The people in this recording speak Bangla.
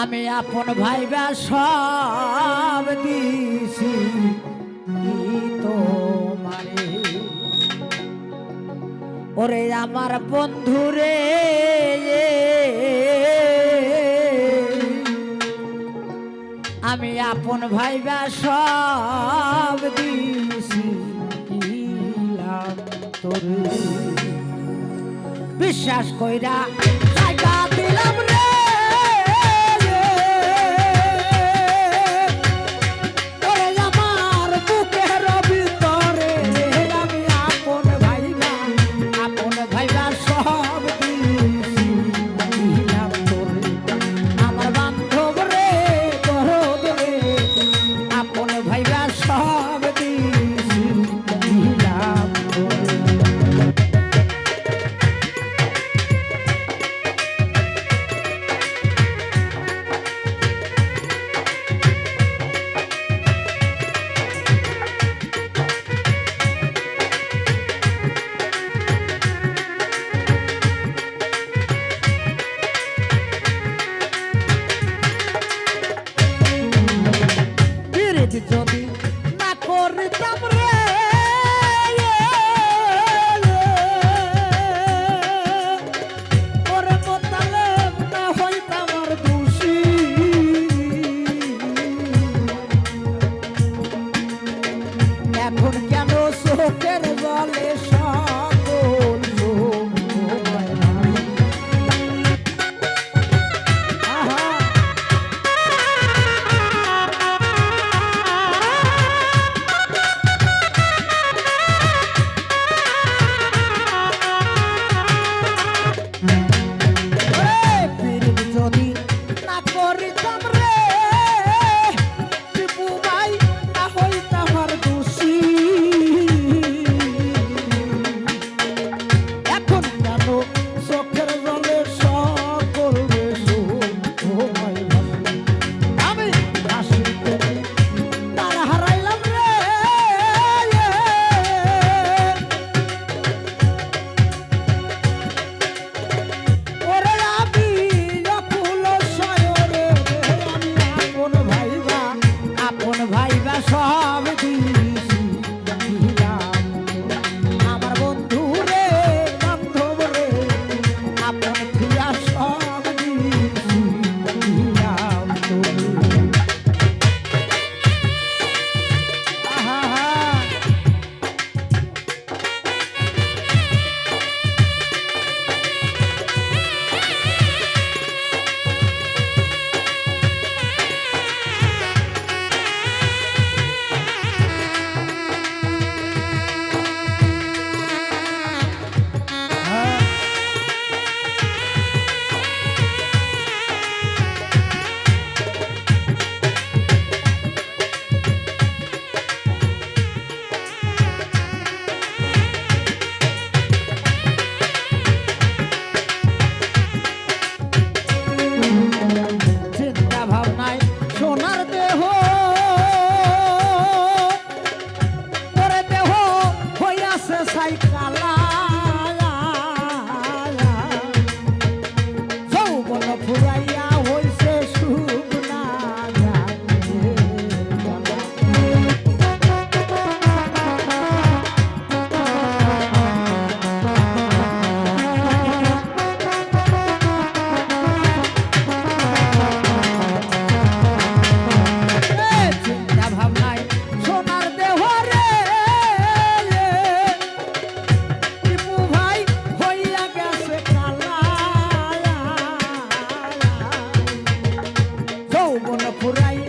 আমি আপন ভাইবা সব দিছি ওরে আমার বন্ধুরে, আমি আপন ভাইবা সব দিছি তোর। বিশ্বাস কইরা like you jumping. সব por ahí.